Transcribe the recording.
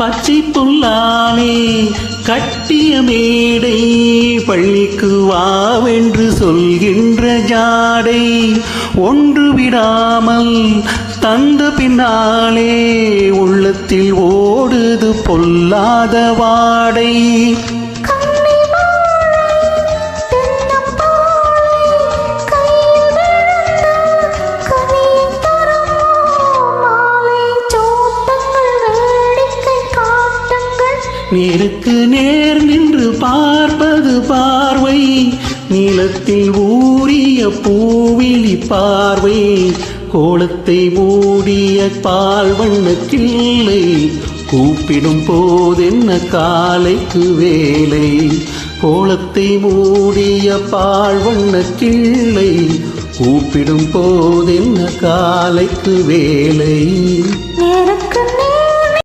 பச்சை புல்லாலே கட்டிய மேடை பள்ளிக்கு வாவென்று சொல்கின்ற ஜாடை ஒன்று விடாமல் தந்த பின்னாலே உள்ளத்தில் ஓடுது பொல்லாத வாடை. நேருக்கு நேர் நின்று பார்ப்பது பார்வை. நீளத்தில் ஊறிய பூவிழி பார்வை. கோலத்தை மூடிய பால் கிள்ளை. கூப்பிடும் போதென்ன காலைக்கு வேலை. கோலத்தை மூடிய பால் கிள்ளை. கூப்பிடும் போதென்ன காலைக்கு வேலை. நேருக்கு